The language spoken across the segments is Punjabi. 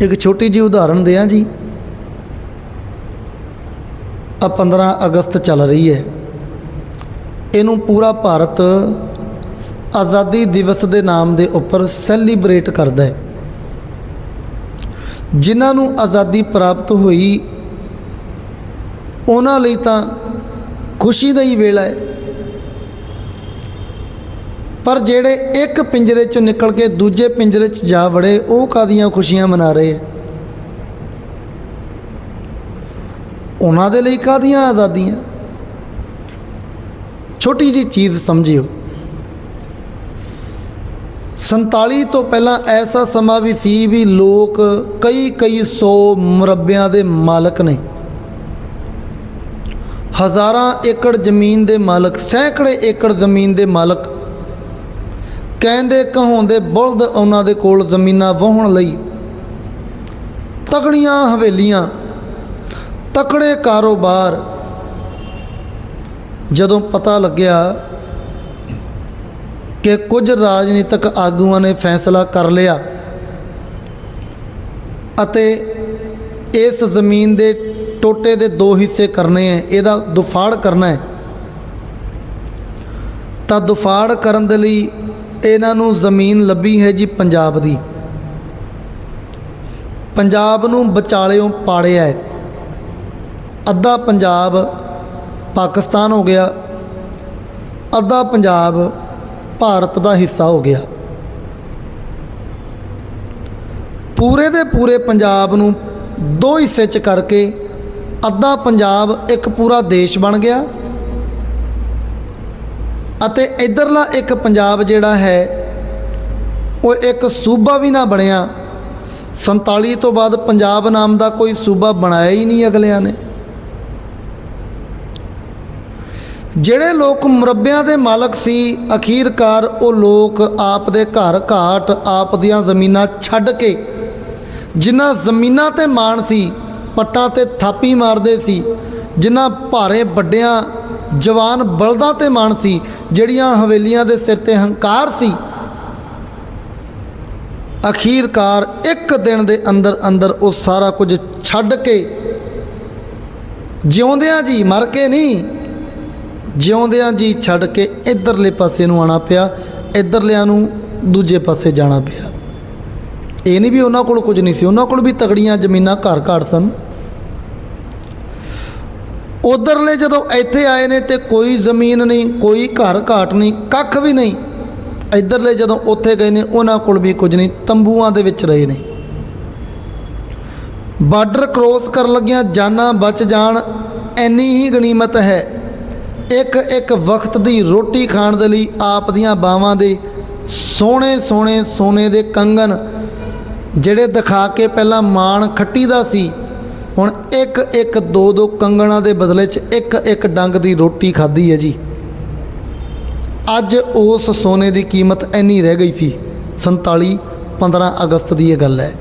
ਇੱਕ ਛੋਟੀ ਜਿਹੀ ਉਦਾਹਰਨ ਦਿਆਂ ਜੀ। ਆ 15 ਅਗਸਤ ਚੱਲ ਰਹੀ ਹੈ। ਇਹਨੂੰ ਪੂਰਾ ਭਾਰਤ ਆਜ਼ਾਦੀ ਦਿਵਸ ਦੇ ਨਾਮ ਦੇ ਉੱਪਰ ਸੈਲੀਬ੍ਰੇਟ ਕਰਦਾ ਹੈ। ਜਿਨ੍ਹਾਂ ਨੂੰ ਆਜ਼ਾਦੀ ਪ੍ਰਾਪਤ ਹੋਈ, ਉਹਨਾਂ ਲਈ ਤਾਂ ਖੁਸ਼ੀ ਦਾ ਹੀ ਵੇਲਾ ਹੈ। ਪਰ ਜਿਹੜੇ ਇੱਕ ਪਿੰਜਰੇ ਚੋਂ ਨਿਕਲ ਕੇ ਦੂਜੇ ਪਿੰਜਰੇ 'ਚ ਜਾ ਵੜੇ, ਉਹ ਕਾਦੀਆਂ ਖੁਸ਼ੀਆਂ ਮਨਾ ਰਹੇ ਹੈ ਉਹਨਾਂ ਦੇ ਲਈ ਕਾਦੀਆਂ ਆਜ਼ਾਦੀਆਂ? ਛੋਟੀ ਜੀ ਚੀਜ਼ ਸਮਝਿਓ। 47 ਤੋਂ ਪਹਿਲਾਂ ਐਸਾ ਸਮਾਂ ਵੀ ਸੀ ਵੀ ਲੋਕ ਕਈ ਕਈ ਸੌ ਮੁਰੱਬਿਆਂ ਦੇ ਮਾਲਕ ਨੇ। ਹਜ਼ਾਰਾਂ ਏਕੜ ਜ਼ਮੀਨ ਦੇ ਮਾਲਕ, ਸੈਂਕੜੇ ਏਕੜ ਜ਼ਮੀਨ ਦੇ ਮਾਲਕ ਕਹਿੰਦੇ ਕਹਾਉਂਦੇ ਬੁਲਦ ਉਹਨਾਂ ਦੇ ਕੋਲ ਜ਼ਮੀਨਾਂ ਵਾਹਣ ਲਈ। ਤਕੜੀਆਂ ਹਵੇਲੀਆਂ, ਤਕੜੇ ਕਾਰੋਬਾਰ। ਜਦੋਂ ਪਤਾ ਲੱਗਿਆ ਕਿ ਕੁਝ ਰਾਜਨੀਤਿਕ ਆਗੂਆਂ ਨੇ ਫੈਸਲਾ ਕਰ ਲਿਆ ਅਤੇ ਇਸ ਜ਼ਮੀਨ ਦੇ ਟੋਟੇ ਦੇ ਦੋ ਹਿੱਸੇ ਕਰਨੇ ਹੈ, ਇਹਦਾ ਦੁਫਾੜ ਕਰਨਾ ਹੈ, ਤਾਂ ਦੁਫਾੜ ਕਰਨ ਦੇ ਲਈ ਇਹਨਾਂ ਨੂੰ ਜ਼ਮੀਨ ਲੱਭੀ ਹੈ ਜੀ ਪੰਜਾਬ ਦੀ। ਪੰਜਾਬ ਨੂੰ ਵਿਚਾਲਿਓਂ ਪਾੜਿਆ ਹੈ। ਅੱਧਾ ਪੰਜਾਬ ਪਾਕਿਸਤਾਨ ਹੋ ਗਿਆ। ਅੱਧਾ ਪੰਜਾਬ ਭਾਰਤ ਦਾ ਹਿੱਸਾ ਹੋ ਗਿਆ। ਪੂਰੇ ਦੇ ਪੂਰੇ ਪੰਜਾਬ ਨੂੰ ਦੋ ਹਿੱਸੇ ਚ ਕਰਕੇ ਅੱਧਾ ਪੰਜਾਬ ਇੱਕ ਪੂਰਾ ਦੇਸ਼ ਬਣ ਗਿਆ। ਅਤੇ ਇਧਰਲਾ ਇੱਕ ਪੰਜਾਬ ਜਿਹੜਾ ਹੈ, ਉਹ ਇੱਕ ਸੂਬਾ ਵੀ ਨਾ ਬਣਿਆ। 47 ਤੋਂ ਬਾਅਦ ਪੰਜਾਬ ਨਾਮ ਦਾ ਕੋਈ ਸੂਬਾ ਬਣਾਇਆ ਹੀ ਨਹੀਂ ਅਗਲਿਆਂ ਨੇ। ਜਿਹੜੇ ਲੋਕ ਮੁਰੱਬਿਆਂ ਦੇ ਮਾਲਕ ਸੀ, ਅਖੀਰਕਾਰ ਉਹ ਲੋਕ ਆਪ ਦੇ ਘਰ ਘਾਟ ਆਪ ਦੀਆਂ ਜ਼ਮੀਨਾਂ ਛੱਡ ਕੇ, ਜਿਨ੍ਹਾਂ ਜ਼ਮੀਨਾਂ ਤੇ ਮਾਣ ਸੀ, ਪੱਟਾਂ ਤੇ ਥਾਪੀ ਮਾਰਦੇ ਸੀ, ਜਿਨ੍ਹਾਂ ਭਾਰੇ ਵੱਡਿਆਂ ਜਵਾਨ ਬਲਦਾਂ ਤੇ ਮਾਣ ਸੀ, ਜਿਹੜੀਆਂ ਹਵੇਲੀਆਂ ਦੇ ਸਿਰ ਤੇ ਹੰਕਾਰ ਸੀ। ਅਖੀਰਕਾਰ ਇੱਕ ਦਿਨ ਦੇ ਅੰਦਰ ਅੰਦਰ ਉਹ ਸਾਰਾ ਕੁਝ ਛੱਡ ਕੇ ਜਿਉਂਦਿਆਂ ਜੀ ਮਰ ਕੇ ਨਹੀਂ, ਜਿਉਂਦਿਆਂ ਜੀ ਛੱਡ ਕੇ ਇਧਰਲੇ ਪਾਸੇ ਨੂੰ ਆਣਾ ਪਿਆ, ਇਧਰਲਿਆਂ ਨੂੰ ਦੂਜੇ ਪਾਸੇ ਜਾਣਾ ਪਿਆ। ਇਹ ਨਹੀਂ ਵੀ ਉਹਨਾਂ ਕੋਲ ਕੁਝ ਨਹੀਂ ਸੀ, ਉਹਨਾਂ ਕੋਲ ਵੀ ਤਗੜੀਆਂ ਜ਼ਮੀਨਾਂ ਘਰ ਘਰ ਸਨ। ਉਧਰਲੇ ਜਦੋਂ ਇੱਥੇ ਆਏ ਨੇ ਤੇ ਕੋਈ ਜ਼ਮੀਨ ਨਹੀਂ, ਕੋਈ ਘਰ ਘਾਟ ਨਹੀਂ, ਕੱਖ ਵੀ ਨਹੀਂ। ਇੱਧਰਲੇ ਜਦੋਂ ਉੱਥੇ ਗਏ ਨੇ, ਉਹਨਾਂ ਕੋਲ ਵੀ ਕੁਝ ਨਹੀਂ, ਤੰਬੂਆਂ ਦੇ ਵਿੱਚ ਰਹੇ ਨੇ। ਬਾਰਡਰ ਕ੍ਰੋਸ ਕਰਨ ਲੱਗਿਆਂ ਜਾਨਾਂ ਬਚ ਜਾਣ ਐਨੀ ਹੀ ਗਨੀਮਤ ਹੈ। ਇੱਕ ਇੱਕ ਵਕਤ ਦੀ ਰੋਟੀ ਖਾਣ ਦੇ ਲਈ ਆਪ ਦੀਆਂ ਬਾਵਾਂ ਦੇ ਸੋਹਣੇ ਸੋਹਣੇ ਸੋਨੇ ਦੇ ਕੰਗਨ ਜਿਹੜੇ ਦਿਖਾ ਕੇ ਪਹਿਲਾਂ ਮਾਣ ਖੱਟੀ ਦਾ ਸੀ ਹੁਣ ਇੱਕ ਇੱਕ ਦੋ ਦੋ ਕੰਗਣਾ ਦੇ ਬਦਲੇ 'ਚ ਇੱਕ ਇੱਕ ਡੰਗ ਦੀ ਰੋਟੀ ਖਾਧੀ ਹੈ ਜੀ। ਅੱਜ ਉਸ ਸੋਨੇ ਦੀ ਕੀਮਤ ਇੰਨੀ ਰਹਿ ਗਈ ਸੀ 47 15 ਅਗਸਤ ਦੀ ਇਹ ਗੱਲ ਹੈ।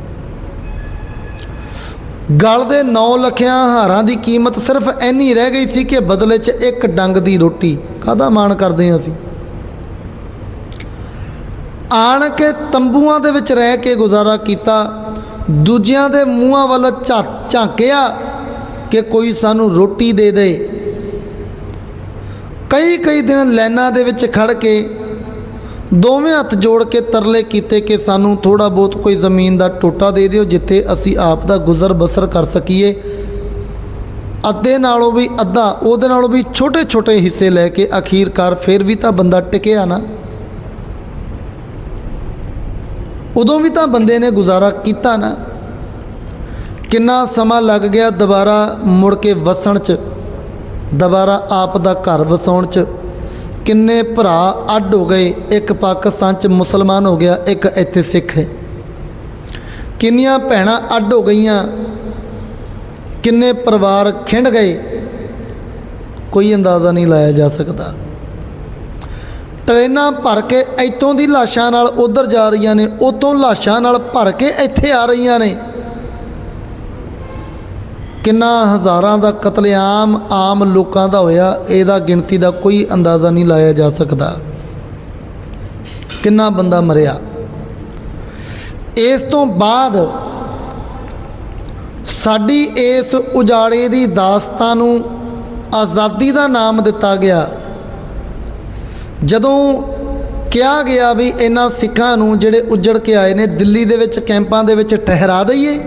ਗਲ ਦੇ 9 ਲੱਖਿਆਂ ਹਾਰਾਂ ਦੀ ਕੀਮਤ ਸਿਰਫ ਇੰਨੀ ਰਹਿ ਗਈ ਸੀ ਕਿ ਬਦਲੇ 'ਚ ਇੱਕ ਡੰਗ ਦੀ ਰੋਟੀ ਕਾਹਦਾ ਮਾਣ ਕਰਦੇ ਹਾਂ ਅਸੀਂ? ਆਣ ਕੇ ਤੰਬੂਆਂ ਦੇ ਵਿੱਚ ਰਹਿ ਕੇ ਗੁਜ਼ਾਰਾ ਕੀਤਾ, ਦੂਜਿਆਂ ਦੇ ਮੂੰਹਾਂ ਵੱਲ ਝਾ ਝਾਂਕਿਆ ਕਿ ਕੋਈ ਸਾਨੂੰ ਰੋਟੀ ਦੇ ਦੇ। ਕਈ ਕਈ ਦਿਨ ਲਾਈਨਾਂ ਦੇ ਵਿੱਚ ਖੜ ਕੇ ਦੋਵੇਂ ਹੱਥ ਜੋੜ ਕੇ ਤਰਲੇ ਕੀਤੇ ਕਿ ਸਾਨੂੰ ਥੋੜਾ ਬਹੁਤ ਕੋਈ ਜ਼ਮੀਨ ਦਾ ਟੋਟਾ ਦੇ ਦਿਓ ਜਿੱਥੇ ਅਸੀਂ ਆਪ ਦਾ ਗੁਜ਼ਰ ਬਸਰ ਕਰ ਸਕੀਏ। ਅੱਧੇ ਨਾਲੋਂ ਵੀ ਅੱਧਾ, ਉਹਦੇ ਨਾਲੋਂ ਵੀ ਛੋਟੇ ਛੋਟੇ ਹਿੱਸੇ ਲੈ ਕੇ ਅਖੀਰਕਾਰ ਫਿਰ ਵੀ ਤਾਂ ਬੰਦਾ ਟਿਕਿਆ ਨਾ। ਉਦੋਂ ਵੀ ਤਾਂ ਬੰਦੇ ਨੇ ਗੁਜ਼ਾਰਾ ਕੀਤਾ ਨਾ। ਕਿੰਨਾ ਸਮਾਂ ਲੱਗ ਗਿਆ ਦੁਬਾਰਾ ਮੁੜ ਕੇ ਵਸਣ 'ਚ? ਦੁਬਾਰਾ ਆਪ ਦਾ ਘਰ ਵਸਾਉਣ 'ਚ? ਕਿੰਨੇ ਭਰਾ ਅੱਡ ਹੋ ਗਏ, ਇੱਕ ਪਾਕਿਸਤਾਨ 'ਚ ਮੁਸਲਮਾਨ ਹੋ ਗਿਆ, ਇੱਕ ਇੱਥੇ ਸਿੱਖ ਹੈ। ਕਿੰਨੀਆਂ ਭੈਣਾਂ ਅੱਡ ਹੋ ਗਈਆਂ, ਕਿੰਨੇ ਪਰਿਵਾਰ ਖਿੰਡ ਗਏ। ਕੋਈ ਅੰਦਾਜ਼ਾ ਨਹੀਂ ਲਾਇਆ ਜਾ ਸਕਦਾ। ਟ੍ਰੇਨਾਂ ਭਰ ਕੇ ਇੱਥੋਂ ਦੀ ਲਾਸ਼ਾਂ ਨਾਲ ਉਧਰ ਜਾ ਰਹੀਆਂ ਨੇ ਉਤੋਂ ਲਾਸ਼ਾਂ ਨਾਲ ਭਰ ਕੇ ਇੱਥੇ ਆ ਰਹੀਆਂ ਨੇ। ਕਿੰਨਾ ਹਜ਼ਾਰਾਂ ਦਾ ਕਤਲੇਆਮ ਆਮ ਲੋਕਾਂ ਦਾ ਹੋਇਆ, ਇਹਦਾ ਗਿਣਤੀ ਦਾ ਕੋਈ ਅੰਦਾਜ਼ਾ ਨਹੀਂ ਲਾਇਆ ਜਾ ਸਕਦਾ। ਕਿੰਨਾ ਬੰਦਾ ਮਰਿਆ। ਇਸ ਤੋਂ ਬਾਅਦ ਸਾਡੀ ਇਸ ਉਜਾੜੇ ਦੀ ਦਾਸਤਾਨ ਨੂੰ ਆਜ਼ਾਦੀ ਦਾ ਨਾਮ ਦਿੱਤਾ ਗਿਆ। ਜਦੋਂ ਕਿਹਾ ਗਿਆ ਵੀ ਇਹਨਾਂ ਸਿੱਖਾਂ ਨੂੰ ਜਿਹੜੇ ਉੱਜੜ ਕੇ ਆਏ ਨੇ, ਦਿੱਲੀ ਦੇ ਵਿੱਚ, ਕੈਂਪਾਂ ਦੇ ਵਿੱਚ ਠਹਿਰਾ ਦਈਏ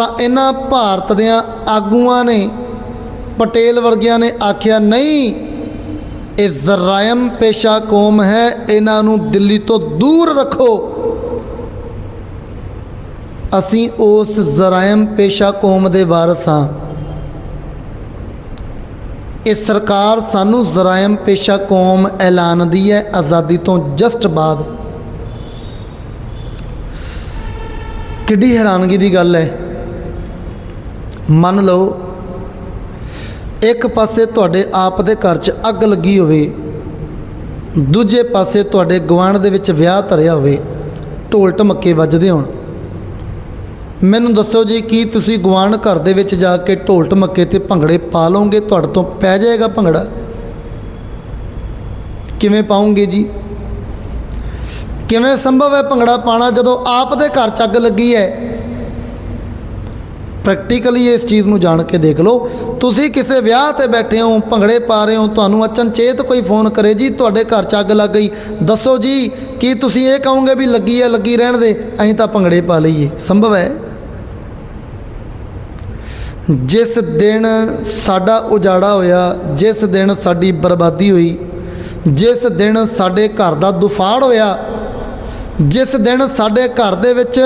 ਤਾਂ ਇਹਨਾਂ ਭਾਰਤ ਦਿਆਂ ਆਗੂਆਂ ਨੇ, ਪਟੇਲ ਵਰਗਿਆਂ ਨੇ ਆਖਿਆ, ਨਹੀਂ, ਇਹ ਜ਼ਰਾਇਮ ਪੇਸ਼ਾ ਕੌਮ ਹੈ, ਇਹਨਾਂ ਨੂੰ ਦਿੱਲੀ ਤੋਂ ਦੂਰ ਰੱਖੋ। ਅਸੀਂ ਉਸ ਜ਼ਰਾਇਮ ਪੇਸ਼ਾ ਕੌਮ ਦੇ ਵਾਰਸ ਹਾਂ। ਇਹ ਸਰਕਾਰ ਸਾਨੂੰ ਜ਼ਰਾਇਮ ਪੇਸ਼ਾ ਕੌਮ ਐਲਾਨਦੀ ਹੈ, ਆਜ਼ਾਦੀ ਤੋਂ ਜਸਟ ਬਾਅਦ। ਕਿੱਡੀ ਹੈਰਾਨਗੀ ਦੀ ਗੱਲ ਹੈ। ਮੰਨ ਲਓ, ਇੱਕ ਪਾਸੇ ਤੁਹਾਡੇ ਆਪ ਦੇ ਘਰ 'ਚ ਅੱਗ ਲੱਗੀ ਹੋਵੇ, ਦੂਜੇ ਪਾਸੇ ਤੁਹਾਡੇ ਗੁਆਂਢ ਦੇ ਵਿੱਚ ਵਿਆਹ ਧਰਿਆ ਹੋਵੇ, ਢੋਲ ਢਮੱਕੇ ਵੱਜਦੇ ਹੋਣ। ਮੈਨੂੰ ਦੱਸੋ ਜੀ, ਕੀ ਤੁਸੀਂ ਗੁਆਂਢ ਘਰ ਦੇ ਵਿੱਚ ਜਾ ਕੇ ਢੋਲ ਢਮੱਕੇ ਤੇ ਭੰਗੜੇ ਪਾ ਲਓਗੇ? ਤੁਹਾਡੇ ਤੋਂ ਪੈ ਜਾਏਗਾ ਭੰਗੜਾ? ਕਿਵੇਂ ਪਾਉਂਗੇ ਜੀ? ਕਿਵੇਂ ਸੰਭਵ ਹੈ ਭੰਗੜਾ ਪਾਣਾ ਜਦੋਂ ਆਪ ਦੇ ਘਰ 'ਚ ਅੱਗ ਲੱਗੀ ਹੈ ਪ੍ਰੈਕਟੀਕਲੀ ਇਸ ਚੀਜ਼ ਨੂੰ ਜਾਣ ਕੇ ਦੇਖ ਲਓ। ਤੁਸੀਂ ਕਿਸੇ ਵਿਆਹ ਤੇ ਬੈਠੇ ਹੋ, ਭੰਗੜੇ ਪਾ ਰਹੇ ਹੋ, ਤੁਹਾਨੂੰ ਅਚਨਚੇਤ ਕੋਈ ਫੋਨ ਕਰੇ, ਜੀ, ਤੁਹਾਡੇ ਘਰ 'ਚ ਅੱਗ ਲੱਗ ਗਈ। ਦੱਸੋ ਜੀ, ਕੀ ਤੁਸੀਂ ਇਹ ਕਹੋਗੇ ਵੀ ਲੱਗੀ ਹੈ, ਲੱਗੀ ਰਹਿਣ ਦੇ? ਅਸੀਂ ਤਾਂ ਭੰਗੜੇ ਪਾ ਲਈਏ। ਸੰਭਵ ਹੈ? ਜਿਸ ਦਿਨ ਸਾਡਾ ਉਜਾੜਾ ਹੋਇਆ, ਜਿਸ ਦਿਨ ਸਾਡੀ ਬਰਬਾਦੀ ਹੋਈ, ਜਿਸ ਦਿਨ ਸਾਡੇ ਘਰ ਦਾ ਦੁਫਾੜ ਹੋਇਆ, ਜਿਸ ਦਿਨ ਸਾਡੇ ਘਰ ਦੇ ਵਿੱਚ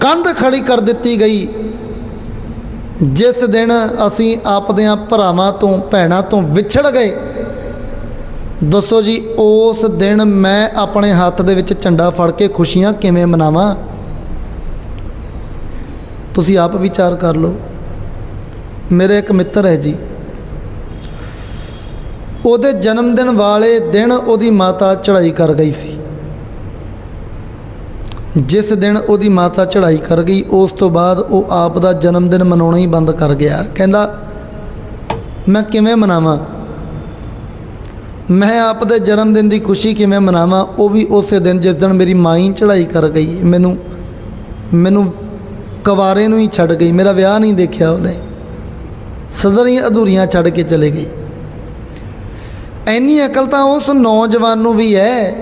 ਕੰਧ ਖੜੀ ਕਰ ਦਿੱਤੀ ਗਈ ਜਿਸ ਦਿਨ ਅਸੀਂ ਆਪਦਿਆਂ ਭਰਾਵਾਂ ਤੋਂ, ਭੈਣਾਂ ਤੋਂ ਵਿਛੜ ਗਏ, ਦੱਸੋ ਜੀ, ਉਸ ਦਿਨ ਮੈਂ ਆਪਣੇ ਹੱਥ ਦੇ ਵਿੱਚ ਝੰਡਾ ਫੜ ਕੇ ਖੁਸ਼ੀਆਂ ਕਿਵੇਂ ਮਨਾਵਾਂ? ਤੁਸੀਂ ਆਪ ਵਿਚਾਰ ਕਰ ਲਓ। ਮੇਰੇ ਇੱਕ ਮਿੱਤਰ ਹੈ ਜੀ। ਉਹਦੇ ਜਨਮ ਦਿਨ ਵਾਲੇ ਦਿਨ ਉਹਦੀ ਮਾਤਾ ਚੜ੍ਹਾਈ ਕਰ ਗਈ ਸੀ। ਜਿਸ ਦਿਨ ਉਹਦੀ ਮਾਤਾ ਚੜ੍ਹਾਈ ਕਰ ਗਈ, ਉਸ ਤੋਂ ਬਾਅਦ ਉਹ ਆਪ ਦਾ ਜਨਮ ਦਿਨ ਮਨਾਉਣਾ ਹੀ ਬੰਦ ਕਰ ਗਿਆ। ਕਹਿੰਦਾ, ਮੈਂ ਕਿਵੇਂ ਮਨਾਵਾਂ? ਮੈਂ ਆਪ ਦੇ ਜਨਮ ਦਿਨ ਦੀ ਖੁਸ਼ੀ ਕਿਵੇਂ ਮਨਾਵਾਂ? ਉਹ ਵੀ ਉਸੇ ਦਿਨ ਜਿਸ ਦਿਨ ਮੇਰੀ ਮਾਂ ਹੀ ਚੜ੍ਹਾਈ ਕਰ ਗਈ, ਮੈਨੂੰ ਮੈਨੂੰ ਕਵਾਰੇ ਨੂੰ ਹੀ ਛੱਡ ਗਈ। ਮੇਰਾ ਵਿਆਹ ਨਹੀਂ ਦੇਖਿਆ ਉਹਨੇ। ਸਦਰੀਆਂ ਅਧੂਰੀਆਂ ਛੱਡ ਕੇ ਚਲੇ ਗਈ। ਐਨੀ ਅਕਲ ਤਾਂ ਉਸ ਨੌਜਵਾਨ ਨੂੰ ਵੀ ਹੈ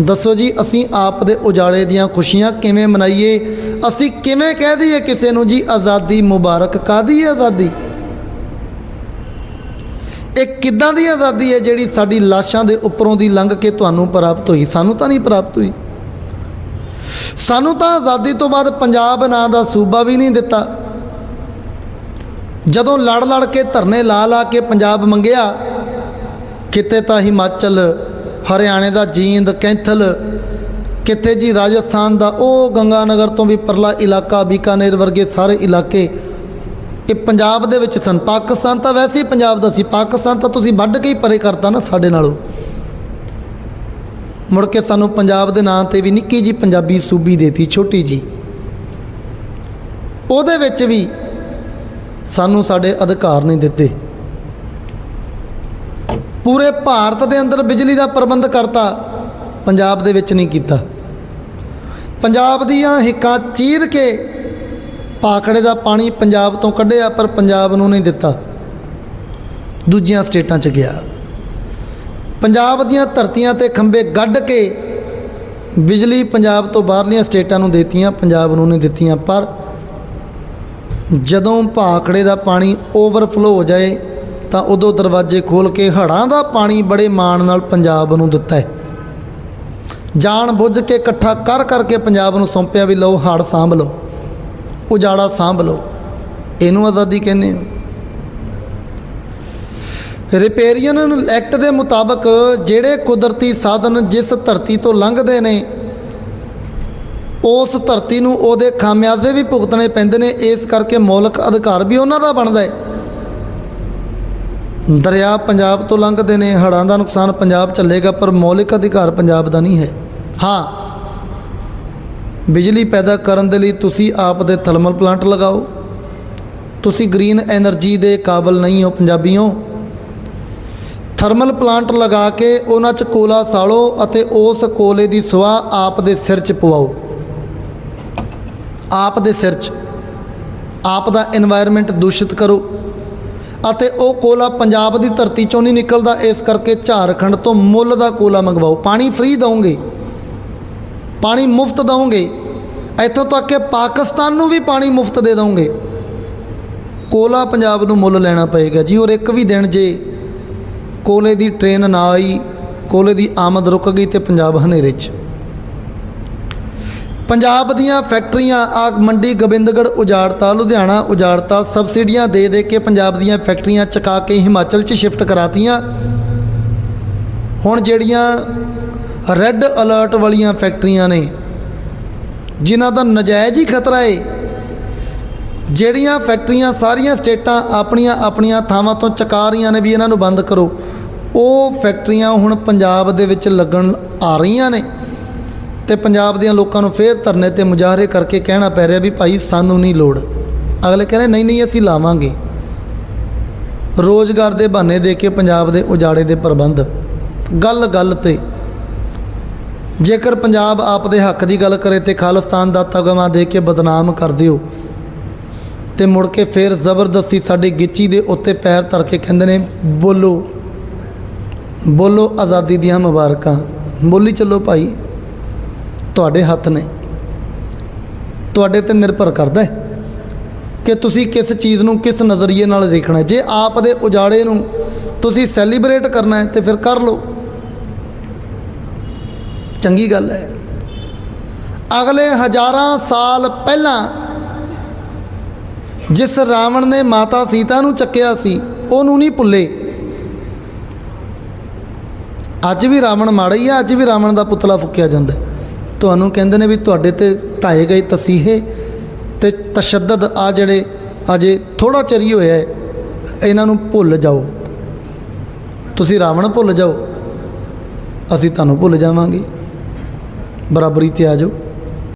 ਦੱਸੋ ਜੀ, ਅਸੀਂ ਆਪ ਦੇ ਉਜਾਲੇ ਦੀਆਂ ਖੁਸ਼ੀਆਂ ਕਿਵੇਂ ਮਨਾਈਏ? ਅਸੀਂ ਕਿਵੇਂ ਕਹਿ ਦਈਏ ਕਿਸੇ ਨੂੰ ਜੀ, ਆਜ਼ਾਦੀ ਮੁਬਾਰਕ? ਕਾਦੀ ਹੈ ਆਜ਼ਾਦੀ? ਇਹ ਕਿੱਦਾਂ ਦੀ ਆਜ਼ਾਦੀ ਹੈ ਜਿਹੜੀ ਸਾਡੀ ਲਾਸ਼ਾਂ ਦੇ ਉੱਪਰੋਂ ਦੀ ਲੰਘ ਕੇ ਤੁਹਾਨੂੰ ਪ੍ਰਾਪਤ ਹੋਈ? ਸਾਨੂੰ ਤਾਂ ਨਹੀਂ ਪ੍ਰਾਪਤ ਹੋਈ। ਸਾਨੂੰ ਤਾਂ ਆਜ਼ਾਦੀ ਤੋਂ ਬਾਅਦ ਪੰਜਾਬ ਨਾਂ ਦਾ ਸੂਬਾ ਵੀ ਨਹੀਂ ਦਿੱਤਾ। ਜਦੋਂ ਲੜ ਲੜ ਕੇ ਧਰਨੇ ਲਾ ਲਾ ਕੇ ਪੰਜਾਬ ਮੰਗਿਆ, ਕਿਤੇ ਤਾਂ ਹਿਮਾਚਲ ਹਰਿਆਣੇ ਦਾ ਜੀਂਦ ਕੈਂਥਲ। ਕਿੱਥੇ ਜੀ? ਰਾਜਸਥਾਨ ਦਾ। ਉਹ ਗੰਗਾ ਨਗਰ ਤੋਂ ਵੀ ਪਰਲਾ ਇਲਾਕਾ, ਬੀਕਾਨੇਰ ਵਰਗੇ ਸਾਰੇ ਇਲਾਕੇ। ਇਹ ਪੰਜਾਬ ਦੇ ਵਿੱਚ ਸਨ। ਪਾਕਿਸਤਾਨ ਤਾਂ ਵੈਸੇ ਹੀ ਪੰਜਾਬ ਦਾ ਸੀ। ਪਾਕਿਸਤਾਨ ਤਾਂ ਤੁਸੀਂ ਵੱਢ ਕੇ ਹੀ ਪਰੇ ਕਰਤਾ ਨਾ ਸਾਡੇ ਨਾਲੋਂ। ਮੁੜ ਕੇ ਸਾਨੂੰ ਪੰਜਾਬ ਦੇ ਨਾਂ ਤੇ ਵੀ ਨਿੱਕੀ ਜੀ ਪੰਜਾਬੀ ਸੂਬੀ ਦੇਤੀ, ਛੋਟੀ ਜੀ। ਉਹਦੇ ਵਿੱਚ ਵੀ ਸਾਨੂੰ ਸਾਡੇ ਅਧਿਕਾਰ ਨਹੀਂ ਦਿੱਤੇ। ਪੂਰੇ ਭਾਰਤ ਦੇ ਅੰਦਰ ਬਿਜਲੀ ਦਾ ਪ੍ਰਬੰਧ ਕਰਤਾ, ਪੰਜਾਬ ਦੇ ਵਿੱਚ ਨਹੀਂ ਕੀਤਾ। ਪੰਜਾਬ ਦੀਆਂ ਹਿੱਕਾਂ ਚੀਰ ਕੇ ਪਾਕੜੇ ਦਾ ਪਾਣੀ ਪੰਜਾਬ ਤੋਂ ਕੱਢਿਆ, ਪਰ ਪੰਜਾਬ ਨੂੰ ਨਹੀਂ ਦਿੱਤਾ। ਦੂਜੀਆਂ ਸਟੇਟਾਂ 'ਚ ਗਿਆ। ਪੰਜਾਬ ਦੀਆਂ ਧਰਤੀਆਂ ਤੇ ਖੰਭੇ ਗੱਡ ਕੇ ਬਿਜਲੀ ਪੰਜਾਬ ਤੋਂ ਬਾਹਰਲੀਆਂ ਸਟੇਟਾਂ ਨੂੰ ਦਿੱਤੀਆਂ, ਪੰਜਾਬ ਨੂੰ ਨਹੀਂ ਦਿੱਤੀਆਂ, ਪਰ ਜਦੋਂ ਭਾਖੜੇ ਦਾ ਪਾਣੀ ਓਵਰਫਲੋ ਹੋ ਜਾਏ ਤਾਂ ਉਦੋਂ ਦਰਵਾਜ਼ੇ ਖੋਲ ਕੇ ਹੜਾਂ ਦਾ ਪਾਣੀ ਬੜੇ ਮਾਣ ਨਾਲ ਪੰਜਾਬ ਨੂੰ ਦਿੱਤਾ ਹੈ। ਜਾਣ ਬੁੱਝ ਕੇ ਇਕੱਠਾ ਕਰ ਕਰਕੇ ਪੰਜਾਬ ਨੂੰ ਸੌਂਪਿਆ ਵੀ ਲਓ, ਹੜ ਸਾਂਭ ਲਓ, ਉਜਾੜਾ ਸਾਂਭ ਲਓ। ਇਹਨੂੰ ਆਜ਼ਾਦੀ ਕਹਿੰਦੇ ਹੋ। ਰਿਪੇਰੀਅਨ ਐਕਟ ਦੇ ਮੁਤਾਬਕ ਜਿਹੜੇ ਕੁਦਰਤੀ ਸਾਧਨ ਜਿਸ ਧਰਤੀ ਤੋਂ ਲੰਘਦੇ ਨੇ, ਉਸ ਧਰਤੀ ਨੂੰ ਉਹਦੇ ਖਾਮਿਆਜ਼ੇ ਵੀ ਭੁਗਤਣੇ ਪੈਂਦੇ ਨੇ, ਇਸ ਕਰਕੇ ਮੌਲਿਕ ਅਧਿਕਾਰ ਵੀ ਉਹਨਾਂ ਦਾ ਬਣਦਾ ਹੈ। ਦਰਿਆ ਪੰਜਾਬ ਤੋਂ ਲੰਘਦੇ ਨੇ, ਹੜ੍ਹਾਂ ਦਾ ਨੁਕਸਾਨ ਪੰਜਾਬ ਚੱਲੇਗਾ ਪਰ ਮੌਲਿਕ ਅਧਿਕਾਰ ਪੰਜਾਬ ਦਾ ਨਹੀਂ ਹੈ। ਹਾਂ, ਬਿਜਲੀ ਪੈਦਾ ਕਰਨ ਦੇ ਲਈ ਤੁਸੀਂ ਆਪ ਦੇ ਥਰਮਲ ਪਲਾਂਟ ਲਗਾਓ। ਤੁਸੀਂ ਗ੍ਰੀਨ એનર્ਜੀ ਦੇ ਕਾਬਲ ਨਹੀਂ ਹੋ, ਪੰਜਾਬੀਓ। ਥਰਮਲ ਪਲਾਂਟ ਲਗਾ ਕੇ ਉਹਨਾਂ 'ਚ ਕੋਲਾ ਸਾਲੋ ਅਤੇ ਉਸ ਕੋਲੇ ਦੀ ਸਵਾ ਆਪ ਦੇ ਸਿਰ 'ਚ ਪਵਾਓ। ਆਪ ਦੇ ਸਿਰ 'ਚ। ਆਪ ਦਾ এনवायरमेंट ਦੂਸ਼ਿਤ ਕਰੋ। ਅਤੇ ਉਹ ਕੋਲਾ ਪੰਜਾਬ ਦੀ ਧਰਤੀ ਚੋਂ ਨਹੀਂ ਨਿਕਲਦਾ, ਇਸ ਕਰਕੇ ਝਾਰਖੰਡ ਤੋਂ ਮੁੱਲ ਦਾ ਕੋਲਾ ਮੰਗਵਾਓ। ਪਾਣੀ ਫ੍ਰੀ ਦਵੋਗੇ ਪਾਣੀ ਮੁਫਤ ਦਵੋਗੇ ਇੱਥੋਂ ਤੱਕ ਕਿ ਪਾਕਿਸਤਾਨ ਨੂੰ ਵੀ ਪਾਣੀ ਮੁਫਤ ਦੇ ਦਵੋਗੇ ਕੋਲਾ ਪੰਜਾਬ ਨੂੰ ਮੁੱਲ ਲੈਣਾ ਪਏਗਾ ਜੀ। ਔਰ ਇੱਕ ਵੀ ਦਿਨ ਜੇ ਕੋਲੇ ਦੀ ਟ੍ਰੇਨ ਨਾ ਆਈ, ਕੋਲੇ ਦੀ ਆਮਦ ਰੁਕ ਗਈ ਤੇ ਪੰਜਾਬ ਹਨੇਰੇ 'ਚ। ਪੰਜਾਬ ਦੀਆਂ ਫੈਕਟਰੀਆਂ ਆ ਮੰਡੀ ਗੋਬਿੰਦਗੜ੍ਹ ਉਜਾੜਤਾ, ਲੁਧਿਆਣਾ ਉਜਾੜਤਾ, ਸਬਸਿਡੀਆਂ ਦੇ ਦੇ ਕੇ ਪੰਜਾਬ ਦੀਆਂ ਫੈਕਟਰੀਆਂ ਚਕਾ ਕੇ ਹਿਮਾਚਲ 'ਚ ਸ਼ਿਫਟ ਕਰਾਤੀਆਂ। ਹੁਣ ਜਿਹੜੀਆਂ ਰੈੱਡ ਅਲਰਟ ਵਾਲੀਆਂ ਫੈਕਟਰੀਆਂ ਨੇ, ਜਿਨ੍ਹਾਂ ਦਾ ਨਜਾਇਜ਼ ਹੀ ਖਤਰਾ ਏ, ਜਿਹੜੀਆਂ ਫੈਕਟਰੀਆਂ ਸਾਰੀਆਂ ਸਟੇਟਾਂ ਆਪਣੀਆਂ ਆਪਣੀਆਂ ਥਾਵਾਂ ਤੋਂ ਚਕਾ ਰਹੀਆਂ ਨੇ ਵੀ ਇਹਨਾਂ ਨੂੰ ਬੰਦ ਕਰੋ, ਉਹ ਫੈਕਟਰੀਆਂ ਹੁਣ ਪੰਜਾਬ ਦੇ ਵਿੱਚ ਲੱਗਣ ਆ ਰਹੀਆਂ ਨੇ। ਤੇ ਪੰਜਾਬ ਦੀਆਂ ਲੋਕਾਂ ਨੂੰ ਫੇਰ ਧਰਨੇ ਤੇ ਮੁਜ਼ਾਹਰੇ ਕਰਕੇ ਕਹਿਣਾ ਪੈ ਰਿਹਾ ਵੀ ਭਾਈ ਸਾਨੂੰ ਨਹੀਂ ਲੋੜ। ਅਗਲੇ ਕਹਿੰਦੇ ਨਹੀਂ ਨਹੀਂ, ਅਸੀਂ ਲਾਵਾਂਗੇ। ਰੋਜ਼ਗਾਰ ਦੇ ਬਹਾਨੇ ਦੇ ਕੇ ਪੰਜਾਬ ਦੇ ਉਜਾੜੇ ਦੇ ਪ੍ਰਬੰਧ। ਗੱਲ ਗੱਲ ਤੇ। ਜੇਕਰ ਪੰਜਾਬ ਆਪ ਦੇ ਹੱਕ ਦੀ ਗੱਲ ਕਰੇ ਤੇ ਖਾਲਿਸਤਾਨ ਦਾ ਤਗਮਾ ਦੇ ਕੇ ਬਦਨਾਮ ਕਰ ਦਿਓ, ਤੇ ਮੁੜ ਕੇ ਫੇਰ ਜ਼ਬਰਦਸਤੀ ਸਾਡੀ ਗਿੱਚੀ ਦੇ ਉੱਤੇ ਪੈਰ ਧਰ ਕੇ ਕਹਿੰਦੇ ਨੇ, ਬੋਲੋ ਬੋਲੋ ਆਜ਼ਾਦੀ ਦੀਆਂ ਮੁਬਾਰਕਾਂ। ਬੋਲੀ ਚੱਲੋ ਭਾਈ। ਤੁਹਾਡੇ ਹੱਥ ਨੇ। ਤੁਹਾਡੇ ਤੇ ਨਿਰਭਰ ਕਰਦਾ ਹੈ ਕਿ ਤੁਸੀਂ ਕਿਸ ਚੀਜ਼ ਨੂੰ ਕਿਸ ਨਜ਼ਰੀਏ ਨਾਲ ਦੇਖਣਾ ਜੇ ਆਪ ਦੇ ਉਜਾੜੇ ਨੂੰ ਤੁਸੀਂ ਸੈਲੀਬ੍ਰੇਟ ਕਰਨਾ ਹੈ, ਤੇ ਫਿਰ ਕਰ ਲਓ। ਚੰਗੀ ਗੱਲ ਹੈ। ਅਗਲੇ ਹਜ਼ਾਰਾਂ ਸਾਲ ਪਹਿਲਾਂ ਜਿਸ ਰਾਵਣ ਨੇ ਮਾਤਾ ਸੀਤਾ ਨੂੰ ਚੱਕਿਆ ਸੀ, ਉਹਨੂੰ ਨਹੀਂ ਭੁੱਲੇ। ਅੱਜ ਵੀ ਰਾਵਣ ਮਾੜਾ ਹੀ ਆ, ਅੱਜ ਵੀ ਰਾਵਣ ਦਾ ਪੁਤਲਾ ਫੁੱਕਿਆ ਜਾਂਦਾ ਤੁਹਾਨੂੰ ਕਹਿੰਦੇ ਨੇ ਵੀ ਤੁਹਾਡੇ ਤੇ ਢਾਏ ਗਏ ਤਸੀਹੇ ਤੇ ਤਸ਼ੱਦਦ ਆ ਜਿਹੜੇ ਅਜੇ ਥੋੜਾ ਚਰੀ ਹੋਇਆ ਹੈ, ਇਹਨਾਂ ਨੂੰ ਭੁੱਲ ਜਾਓ। ਤੁਸੀਂ ਰਾਵਣ ਭੁੱਲ ਜਾਓ, ਅਸੀਂ ਤੁਹਾਨੂੰ ਭੁੱਲ ਜਾਵਾਂਗੇ। ਬਰਾਬਰੀ ਤੇ ਆ ਜਾਓ।